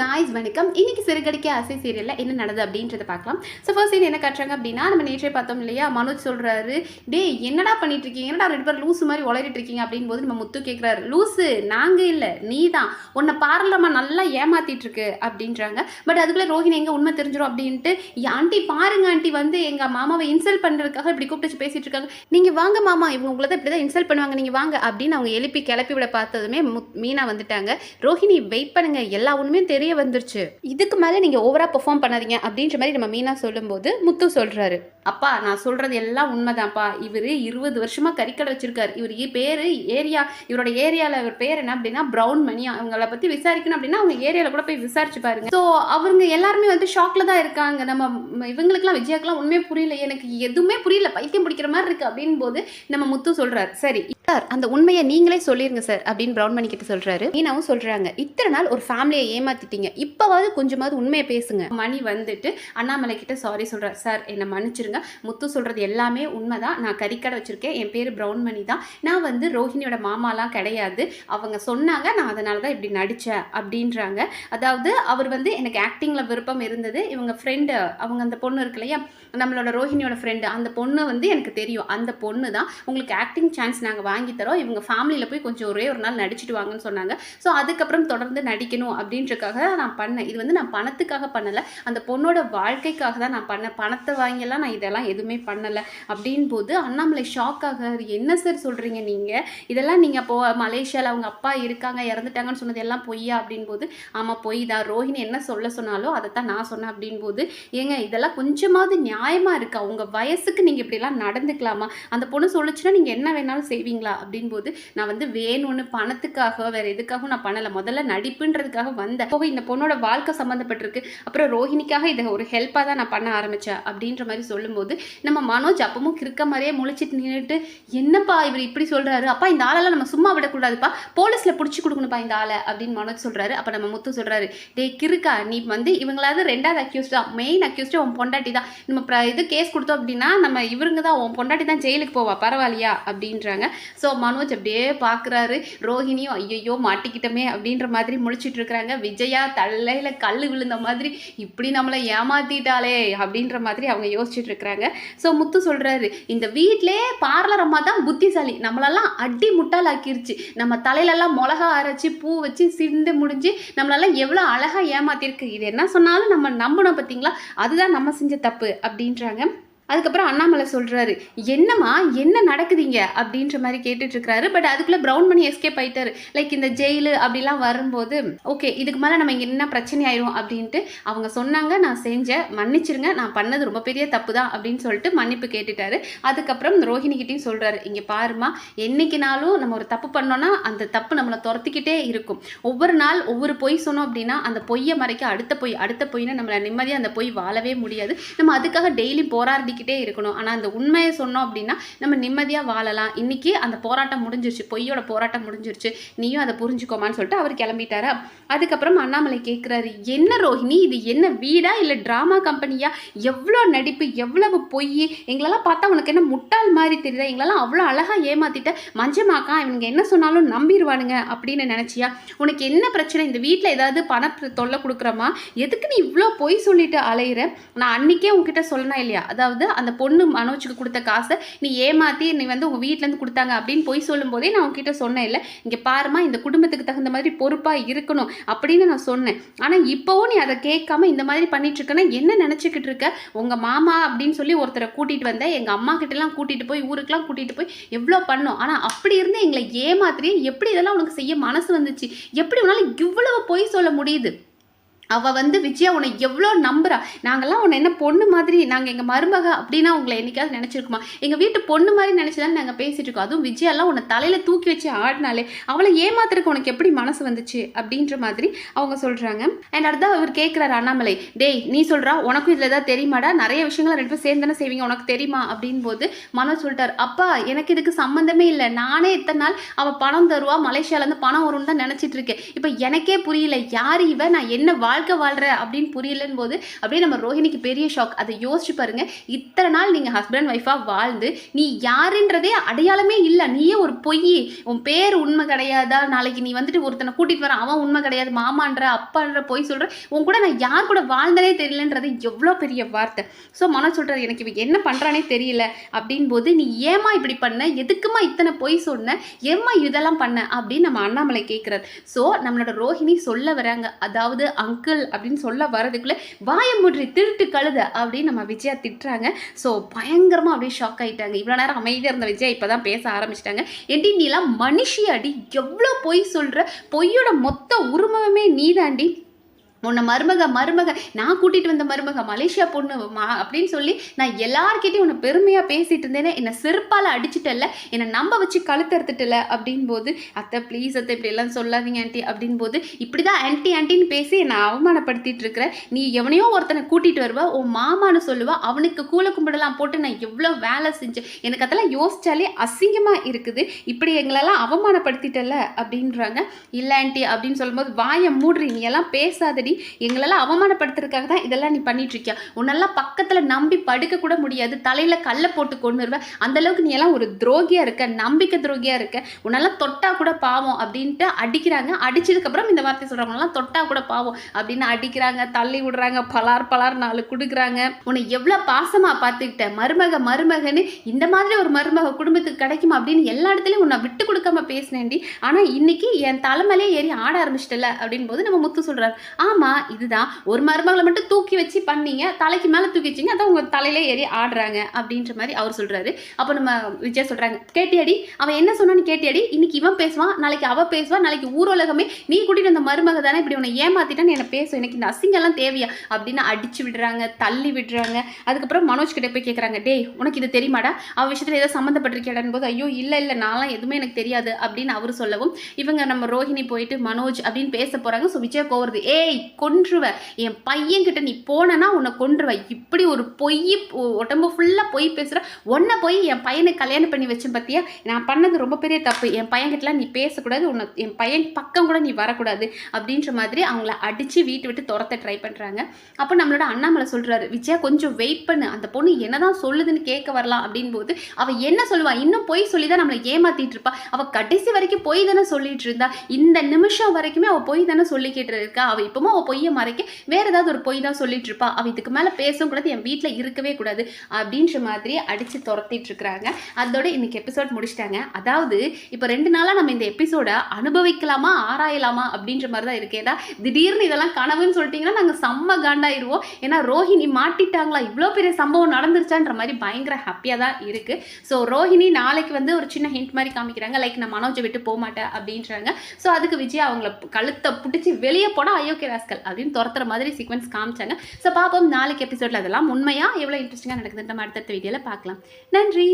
Guys வணக்கம். இன்னைக்கு சிறுகடிக்க அசை சீரியலில் என்ன நடந்தது அப்படின்றத பார்க்கலாம். ஸோ ஃபர்ஸ்ட் சீன் என்ன காட்டுறாங்க அப்படின்னா நம்ம நேற்றே பார்த்தோம் இல்லையா? மனோஜ் சொல்கிறாரு டேய் என்னடா பண்ணிட்டு இருக்கீங்க என்னடா ரெண்டு பேர் லூசு மாதிரி உளறிட்டு இருக்கீங்க அப்படின்னு போது நம்ம முத்து கேட்குறாரு லூஸு நாங்கள் இல்லை நீ தான் உன்னை பார்லமா நல்லா ஏமாத்திட்டு இருக்கு அப்படின்றாங்க. பட் அதுக்குள்ளே ரோஹிணி எங்கே உண்மை தெரிஞ்சிடும் அப்படின்ட்டு ஆண்டி பாருங்க ஆண்டி வந்து எங்கள் மாமாவை இன்சல்ட் பண்ணுறதுக்காக இப்படி கூப்பிட்டு பேசிட்டு இருக்காங்க. நீங்கள் வாங்க மாமா. இவங்க உங்களை தான் இப்படி தான் இன்சல்ட் பண்ணுவாங்க. நீங்கள் வாங்க அப்படின்னு அவங்க எழுப்பி கிளப்பி விட பார்த்ததுமே முத்- மீனா வந்துட்டாங்க. ரோஹிணி வெயிட் பண்ணுங்க. எல்லா ஒன்றுமே தெரியும். தெரிய வந்துருச்சு. இதுக்கு மேலே நீங்க ஓவரா பெர்ஃபார்ம் பண்ணாதீங்க அப்படின்ற மாதிரி நம்ம மீனா சொல்லும்போது முத்து சொல்றாரு. அப்பா நான் சொல்றது எல்லாம் உண்மைதான்ப்பா. இவர் இருபது வருஷமா கறிக்கடை வச்சிருக்காரு. இவர் இ- பேரு ஏரியா இவரோட ஏரியால இவர் பேர் என்ன அப்படின்னா பிரவுன் மணி அவங்கள பத்தி விசாரிக்கணும் அப்படின்னா அவங்க ஏரியால கூட போய் விசாரிச்சு பாருங்க. ஸோ அவங்க எல்லாருமே வந்து ஷாக்ல தான் இருக்காங்க. நம்ம இவங்களுக்குலாம் விஜயாக்கெல்லாம் உண்மையே புரியல எனக்கு எதுவுமே புரியல. பைத்தியம் பிடிக்கிற மாதிரி இருக்கு அப்படின் போது நம்ம முத்து சொல்றாரு. சரி சார் அந்த உண்மையை நீங்களே சொல்லிருங்க சார் அப்படின்னு பிரவுன் மணி கிட்ட சொல்றாரு. மீனாவும் சொல்றாங்க இத்தனை நாள் ஒரு ஃபேமிலியை ஏமாத்திட்டீங்க இப்பவாவது கொஞ்சமாவது உண்மையை பேசுங்க. மணி வந்துட்டு அண்ணாமலை கிட்ட சாரி சொல்றாரு. சார் என்னை மன்னிச்சிருங்க. முத்து சொல்றது எல்லாமே உண்மைதான். நான் கறிக்கடை வச்சிருக்கேன். என் பேர் பிரவுன் மணி தான். நான் வந்து ரோஹிணியோட மாமாலாம் கிடையாது. அவங்க சொன்னாங்க நான் அதனால தான் இப்படி நடித்தேன் அப்படின்றாங்க. அதாவது அவர் வந்து எனக்கு ஆக்டிங்கில் விருப்பம் இருந்தது. இவங்க ஃப்ரெண்டு அவங்க அந்த பொண்ணு இருக்கு இல்லையா? நம்மளோட ரோஹிணியோட ஃப்ரெண்டு அந்த பொண்ணு வந்து எனக்கு தெரியும். அந்த பொண்ணு தான் உங்களுக்கு ஆக்டிங் சான்ஸ் நாங்கள் வாங்கி தரோம் இவங்க ஃபேமிலியில் போய் கொஞ்சம் ஒரே ஒரு நாள் நடிச்சிட்டு வாங்கன்னு சொன்னாங்க. ஸோ அதுக்கப்புறம் தொடர்ந்து நடிக்கணும் அப்படின்றக்காக நான் பண்ணேன். இது வந்து நான் பணத்துக்காக பண்ணலை. அந்த பொண்ணோட வாழ்க்கைக்காக தான் நான் பண்ணேன். பணத்தை வாங்கியெல்லாம் நான் இதெல்லாம் எதுவுமே பண்ணலை. அப்படின் போது அண்ணாமலை ஷாக் ஆகாது. என்ன சார் சொல்கிறீங்க நீங்கள் இதெல்லாம் நீங்கள் அப்போ மலேசியாவில் அவங்க அப்பா இருக்காங்க இறந்துட்டாங்கன்னு சொன்னது எல்லாம் பொய்யா? அப்படின்போது ஆமாம் பொய் தான். ரோஹிணி என்ன சொல்ல சொன்னாலோ அதை தான் நான் சொன்னேன் அப்படின்போது ஏங்க இதெல்லாம் கொஞ்சமாவது நியாயமாக இருக்கா? உங்கள் வயசுக்கு நீங்கள் இப்படிலாம் நடந்துக்கலாமா? அந்த பொண்ணு சொல்லுச்சுன்னா நீங்கள் என்ன வேணாலும் செய்வீங்களா? அப்படின் போது நான் வந்து வேணும்னு பணத்துக்காக வேற எதுக்காகவும் நான் பண்ணலை. முதல்ல நடிப்புன்றதுக்காக வந்தேன். போக இந்த பொண்ணோட வாழ்க்கை சம்மந்தப்பட்டிருக்கு அப்புறம் ரோஹிணிக்காக இதை ஒரு ஹெல்ப்பாக தான் நான் பண்ண ஆரம்பித்தேன் அப்படின்ற மாதிரி சொல்லும்போது நம்ம மனோஜ் அப்பவும் கிறுக்க மாதிரியே முழிச்சிட்டு நின்றுட்டு என்னப்பா இவர் இப்படி சொல்கிறாரு அப்பா இந்த ஆளெல்லாம் நம்ம சும்மா விடக்கூடாதுப்பா. போலீஸில் பிடிச்சி கொடுக்கணுப்பா இந்த ஆளை. அப்படின்னு மனோஜ் சொல்கிறாரு அப்போ நம்ம முத்து சொல்கிறாரு டேய் கிறுக்கா நீ வந்து இவங்களாவது ரெண்டாவது அக்யூஸ்ட் தான் மெயின் அக்யூஸ்ட் உன் பொண்டாட்டி தான். நம்ம இது கேஸ் கொடுத்தோம் அப்படின்னா நம்ம இவருங்க தான் உன் பொண்டாட்டி தான் ஜெயிலுக்கு போவா பரவாயில்லையா? அப்படின்றாங்க. ஸோ மனோஜ் அப்படியே பார்க்குறாரு ரோஹிணியும் ஐயோ மாட்டிக்கிட்டோமே அப்படின்ற மாதிரி முழிச்சிட்டு இருக்கிறாங்க. விஜயா தலையில் கல் விழுந்த மாதிரி இப்படி நம்மளை ஏமாத்திட்டாளே அப்படின்ற மாதிரி அவங்க யோசிச்சுட்டு இருக்கிறாங்க. ஸோ முத்து சொல்கிறாரு இந்த வீட்டிலே பார்லர் அம்மா தான் புத்திசாலி. நம்மளெல்லாம் அடி முட்டாளாக்கிருச்சு. நம்ம தலையிலெல்லாம் மிளகா அரைச்சி பூ வச்சு சிந்து முடிஞ்சு நம்மளெல்லாம் எவ்வளோ அழகாக ஏமாத்திருக்கு. இது என்ன சொன்னாலும் நம்ம நம்பணும் பார்த்தீங்களா அதுதான் நம்ம செஞ்ச தப்பு அப்படின்றாங்க. அதுக்கப்புறம் அண்ணாமலை சொல்கிறாரு என்னம்மா என்ன நடக்குதுங்க? அப்படின்ற மாதிரி கேட்டுட்ருக்கிறாரு. பட் அதுக்குள்ளே ப்ரௌன் பண்ணி எஸ்கேப் ஆகிட்டாரு லைக் இந்த ஜெயிலு அப்படிலாம் வரும்போது ஓகே இதுக்கு மேலே நம்ம இங்கே என்ன பிரச்சனை ஆயிரும்? அப்படின்ட்டு அவங்க சொன்னாங்க நான் செஞ்சேன். மன்னிச்சிருங்க. நான் பண்ணது ரொம்ப பெரிய தப்பு தான். அப்படின்னு சொல்லிட்டு மன்னிப்பு கேட்டுட்டாரு. அதுக்கப்புறம் ரோஹிணிகிட்டையும் சொல்கிறாரு இங்கே பாருமா என்னைக்குனாலும் நம்ம ஒரு தப்பு பண்ணோன்னா அந்த தப்பு நம்மளை துரத்திக்கிட்டே இருக்கும். ஒவ்வொரு நாள் ஒவ்வொரு பொய் சொன்னோம் அப்படின்னா அந்த பொய்யை மறைக்க அடுத்த பொய் அடுத்த பொய்னா நம்மளை நிம்மதியாக அந்த பொய் வாழவே முடியாது. நம்ம அதுக்காக டெய்லி பண்ணிக்கிட்டே இருக்கணும். ஆனால் அந்த உண்மையை சொன்னோம் அப்படின்னா நம்ம நிம்மதியாக வாழலாம். இன்றைக்கி அந்த போராட்டம் முடிஞ்சிருச்சு. பொய்யோட போராட்டம் முடிஞ்சிருச்சு. நீயும் அதை புரிஞ்சுக்கோமான்னு சொல்லிட்டு அவர் கிளம்பிட்டாரா. அதுக்கப்புறம் அண்ணாமலை கேட்குறாரு என்ன ரோஹிணி? இது என்ன வீடா? இல்லை ட்ராமா கம்பெனியா? எவ்வளோ நடிப்பு எவ்வளவு பொய் எங்களெல்லாம் பார்த்தா உனக்கு என்ன முட்டாள் மாதிரி தெரியுதா? எங்களெல்லாம் அவ்வளோ அழகாக ஏமாத்திட்ட. மஞ்சமாக்கா இவனுங்க என்ன சொன்னாலும் நம்பிடுவானுங்க அப்படின்னு நினச்சியா? உனக்கு என்ன பிரச்சனை? இந்த வீட்டில் ஏதாவது பண தொல்லை கொடுக்குறமா? எதுக்கு நீ இவ்வளோ பொய் சொல்லிட்டு அலையிற? நான் அன்னைக்கே உங்ககிட்ட சொல்லணும் இல்லையா? அதாவது அந்த பொண்ணு மனோஜுக்கு கொடுத்த காசை நீ ஏமாத்தி நீ வந்து உங்கள் வீட்டிலேருந்து கொடுத்தாங்க அப்படின்னு பொய் சொல்லும்போதே நான் உங்ககிட்ட சொன்னேன் இல்லை? இங்கே பாருமா இந்த குடும்பத்துக்கு தகுந்த மாதிரி பொறுப்பாக இருக்கணும் அப்படின்னு நான் சொன்னேன். ஆனால் இப்போவும் நீ அதை கேட்காம இந்த மாதிரி பண்ணிட்டு இருக்கேன்னா என்ன நினச்சிக்கிட்டு இருக்க? உங்கள் மாமா அப்படின்னு சொல்லி ஒருத்தரை கூட்டிகிட்டு வந்தேன் எங்கள் அம்மா கிட்டலாம் கூட்டிகிட்டு போய் ஊருக்கெலாம் கூட்டிகிட்டு போய் எவ்வளோ பண்ணோம். ஆனால் அப்படி இருந்து எங்களை ஏமாத்திரியே எப்படி இதெல்லாம் உனக்கு செய்ய மனசு வந்துச்சு? எப்படி உன்னால் இவ்வளவு பொய் சொல்ல முடியுது? அவள் வந்து விஜயா உன்னை எவ்வளோ நம்புறா? நாங்கள்லாம் உன்னை என்ன பொண்ணு மாதிரி நாங்கள் எங்கள் மருமக அப்படின்னா உங்களை என்னைக்காவது நினச்சிருக்குமா? எங்கள் வீட்டு பொண்ணு மாதிரி நினச்சிதான் நாங்கள் பேசிகிட்டு இருக்கோம். அதுவும் விஜயாலாம் உன்னை தலையில் தூக்கி வச்சு ஆடினாலே அவளை ஏமாத்துறதுக்கு உனக்கு எப்படி மனசு வந்துச்சு அப்படின்ற மாதிரி அவங்க சொல்கிறாங்க அண்ட் அடுத்தா அவர் கேட்குறாரு அண்ணாமலை டேய் நீ சொல்கிறா உனக்கும் இதில் ஏதாவது தெரியுமாடா? நிறைய விஷயங்களை ரெண்டு பேரும் சேர்ந்து செய்வீங்க உனக்கு தெரியுமா? அப்படின் போது மனோஜ் சொல்லிட்டார் அப்பா எனக்கு இதுக்கு சம்மந்தமே இல்லை. நானே இத்தனை நாள் அவள் பணம் தருவா மலேசியாலேருந்து பணம் வரும்னு தான் நினச்சிட்டு இருக்கேன். இப்போ எனக்கே புரியல யார் இவன் நான் என்ன வாழ் வாழ்க்கை வாழ்ற அப்படின்னு புரியலன்னு போது அப்படியே நம்ம ரோஹிணிக்கு பெரிய ஷாக் அதை யோசிச்சு பாருங்க. இத்தனை நாள் நீங்கள் ஹஸ்பண்ட் ஒய்ஃபாக வாழ்ந்து நீ யாருன்றதே அடையாளமே இல்லை. நீயே ஒரு பொய் உன் பேர் உண்மை கிடையாதா? நாளைக்கு நீ வந்துட்டு ஒருத்தனை கூட்டிட்டு வர அவன் உண்மை கிடையாது. மாமான்ற அப்பான்ற பொய் சொல்ற உன் கூட நான் யார் கூட வாழ்ந்தனே தெரியலன்றது எவ்வளோ பெரிய வார்த்தை. ஸோ மனோ சொல்றாரு எனக்கு இவன் என்ன பண்றானே தெரியல. அப்படின் போது நீ ஏமா இப்படி பண்ண? எதுக்குமா இத்தனை பொய் சொன்ன? ஏம்மா இதெல்லாம் பண்ண? அப்படின்னு நம்ம அண்ணாமலை கேட்குறாரு ஸோ நம்மளோட ரோஹிணி சொல்ல வராங்க. அதாவது அங்கிள் அப்படின்னு சொல்ல வரதுக்குள்ளே வாயம் மூற்றி திருட்டு கழுத அப்படின்னு நம்ம விஜயா திட்டுறாங்க. ஸோ பயங்கரமாக அப்படியே ஷாக் ஆயிட்டாங்க. இவ்வளோ நேரம் அமைதியாக இருந்த விஜயா இப்போ தான் பேச ஆரம்பிச்சிட்டாங்க. ஏண்டி நீலாம் மனுஷியாடி எவ்வளோ பொய் சொல்கிற பொய்யோட மொத்த உருவமே நீதாண்டி. உன்னை மருமக மருமக நான் கூட்டிகிட்டு வந்த மருமக மலேசியா பொண்ணு மா அப்படின்னு சொல்லி நான் எல்லார்கிட்டையும் உன்னை பெருமையாக பேசிகிட்டு இருந்தேனே என்னை செருப்பால் அடிச்சிட்டல என்னை நம்ப வச்சு கழுத்தறுத்துட்டல அப்படின் போது அத்தை ப்ளீஸ் அத்தை இப்படி எல்லாம் சொல்லாதீங்க ஆண்டி அப்படின் போது இப்படி தான் ஆன்ட்டி ஆன்ட்டின்னு பேசி என்னை அவமானப்படுத்திட்டு இருக்கிற நீ எவனையோ ஒருத்தனை கூட்டிகிட்டு வருவா உன் மாமான்னு சொல்லுவா அவனுக்கு கூலை கும்பிடலாம் போட்டு நான் எவ்வளோ வேலை செஞ்சேன் எனக்கு அதெல்லாம் யோசிச்சாலே அசிங்கமாக இருக்குது இப்படி எங்களெல்லாம் அவமானப்படுத்திட்டல அப்படின்றாங்க. இல்லை ஆண்டி அப்படின்னு சொல்லும்போது வாயை மூடுறி நீ எல்லாம் பேசாதடி எங்களெல்லாம் அவமானப்படுத்துறதுக்காக தான் இதெல்லாம் நீ பண்ணிட்டு இருக்கியா உன்னெல்லாம் பக்கத்தில் நம்பி படுக்க கூட முடியாது. தலையில் கல்லை போட்டு கொண்டு வருவ அந்த அளவுக்கு நீ எல்லாம் ஒரு துரோகியா இருக்க நம்பிக்கை துரோகியா இருக்க. உன்னெல்லாம் தொட்டா கூட பாவம் அப்படின்ட்டு அடிக்கிறாங்க. அடிச்சதுக்கப்புறம் இந்த வார்த்தை சொல்றாங்க தொட்டா கூட பாவம் அப்படின்னு அடிக்கிறாங்க. தள்ளி விடுறாங்க. பலார் பலார் நாலு கொடுக்குறாங்க. உன்னை எவ்வளோ பாசமா பார்த்துக்கிட்ட? மருமக மருமகன்னு இந்த மாதிரி ஒரு மருமக குடும்பத்துக்கு கிடைக்குமா அப்படின்னு எல்லா இடத்துலையும் உன்னை விட்டு கொடுக்காம பேசினேன்டி. ஆனால் இன்னைக்கு என் தலைமையிலே ஏறி ஆட ஆரம்பிச்சிட்டல அப்படின் போது நம்ம முத்து சொல்றாரு. ஆமாம் இதுதான். ஒரு மருமகளை மட்டும் தூக்கி வச்சு பண்ணீங்க தலைக்கு மேலே தூக்கி வச்சீங்க அதான் உங்கள் தலையில ஏறி ஆடுறாங்க அப்படின்ற மாதிரி அவர் சொல்கிறாரு அப்போ நம்ம விஜய் சொல்கிறாங்க கேட்டியாடி அவன் என்ன சொன்னான்னு கேட்டியாடி? இன்னைக்கு இவன் பேசுவான் நாளைக்கு அவள் பேசுவான் நாளைக்கு ஊரோலகமே நீ கூட்டிட்டு வந்த மருமக தானே இப்படி உன்னை ஏமாத்திட்டான்னு என்ன பேசும் எனக்கு இந்த அசிங்கெல்லாம் தேவையா? அப்படின்னு அடிச்சு விடுறாங்க தள்ளி விடுறாங்க. அதுக்கப்புறம் மனோஜ் கிட்ட போய் கேட்குறாங்க டேய் உனக்கு இது தெரியுமாடா? அவ விஷயத்தில் ஏதோ சம்மந்தப்பட்டிருக்கேடான்னு போது ஐயோ இல்லை இல்லை நான்லாம் எதுவுமே எனக்கு தெரியாது அப்படின்னு அவர் சொல்லவும் இவங்க நம்ம ரோஹிணி போயிட்டு மனோஜ் அப்படின்னு பேச போகிறாங்க ஸோ விஜய் கோவருது ஏய் கொன்றுவ. என் பையன்கிட்ட நீ போனனா உன்னை கொன்றுவ. இப்படி ஒரு பொய் உடம்பு ஃபுல்லாக பொய் பேசுகிற உன்னை போய் என் பையனை கல்யாணம் பண்ணி வச்சேன் பார்த்தியா நான் பண்ணது ரொம்ப பெரிய தப்பு. என் பையன்கிட்டலாம் நீ பேசக்கூடாது. உன்னை என் பையன் பக்கம் கூட நீ வரக்கூடாது. அப்படின்ற மாதிரி அவங்கள அடித்து வீட்டு விட்டு துரத்த ட்ரை பண்ணுறாங்க அப்போ நம்மளோட அண்ணாமலை சொல்கிறாரு விஜயா கொஞ்சம் வெயிட் பண்ணு. அந்த பொண்ணு என்னதான் சொல்லுதுன்னு கேட்க வரலாம். அப்படின்னு போது அவள் என்ன சொல்லுவா? இன்னும் பொய் சொல்லி தான் நம்மளை ஏமாத்திட்டு இருப்பா. அவள் கடைசி வரைக்கும் பொய் தானே சொல்லிட்டு இருந்தா. இந்த நிமிஷம் வரைக்குமே அவள் பொய் தானே சொல்லிக்கிட்டு இருக்கா. அவள் இப்போவும் அவள் பொய்யை மறைக்க வேற ஏதாவது ஒரு பொய் தான் சொல்லிட்டு இருப்பா. அவள் இதுக்கு மேலே பேசவும் கூடாது என் வீட்டில் இருக்கவே கூடாது அப்படின்ற மாதிரி அடித்து துரத்திட்டு இருக்கிறாங்க. அதோட இன்னைக்கு எபிசோட் முடிச்சிட்டாங்க. அதாவது இப்போ ரெண்டு நாளாக நம்ம இந்த எபிசோடை அனுபவிக்கலாமா ஆராயலாமா அப்படின்ற மாதிரி தான் இருக்கு. ஏன்னா திடீர்னு இதெல்லாம் கனவுன்னு சொல்லிட்டீங்கன்னா நாங்கள் செம்ம காண்டாயிருவோம். ஏன்னா ரோஹிணி மாட்டிட்டாங்களா? இவ்வளோ பெரிய சம்பவம் நடந்துருச்சான்ற மாதிரி பயங்கர ஹாப்பியாக தான் இருக்குது ஸோ ரோஹிணி நாளைக்கு வந்து ஒரு சின்ன ஹிண்ட் மாதிரி காமிக்கிறாங்க. லைக் நான் மனோஜை விட்டு போக மாட்டேன் அப்படின்றாங்க. ஸோ அதுக்கு விஜய் அவங்கள கழுத்தை பிடிச்சி வெளியே போனால் அயோக்கிய ராஸ்கல் அப்படின்னு துரத்துற மாதிரி சீக்வன்ஸ் காமிச்சாங்க. ஸோ பார்ப்போம் நாளைக்கு எபிசோடில் அதெல்லாம் உண்மையாக எவ்வளோ இன்ட்ரெஸ்டிங்காக நடக்குதுன்ற நம்ம அடுத்தடுத்த வீடியோவில் பார்க்கலாம். நன்றி!